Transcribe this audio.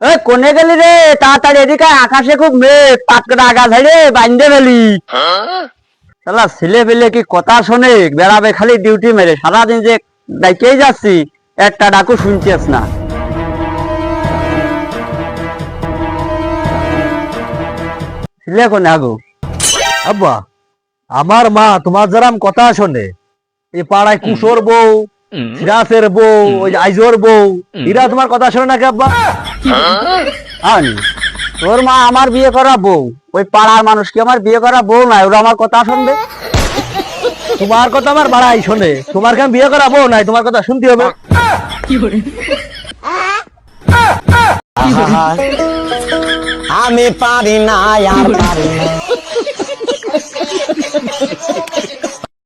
এ, কোনে গেলি রে? তাড়াতাড়ি এদিকে আকাশে খুব মেঘ। পাটকাটা আগা ঝাড়ে বাইন্দে ফেলি। শালা, ছেলে পেলে কি কথা শোনে? বেড়াবে খালি ডিউটি মেরে। সারাদিন যে ডাইকেই যাচ্ছি, একটা ডাকু শুনছিস না। ছেলে কোনে আগু আব্বা, আমার মা তোমার যারাম কথা শোনে এই পাড়ায় কুশোর বউ সিরাসের বউ ওই যে আইজোর বউ। এরা তোমার কথা শোনে নাকি আব্বা? আনি। তোর মা আমার বিয়ে করা বউ। ওই পাড়ার মানুষ কি আমার বিয়ে করা বউ নাই? ওরা আমার কথা শুনবে? তোমার কথা আমার বাড়াই শোনে। তোমার কেন বিয়ে করা বউ নাই? তোমার কথা শুনতে হবে। আমি পারি না আর পারি না।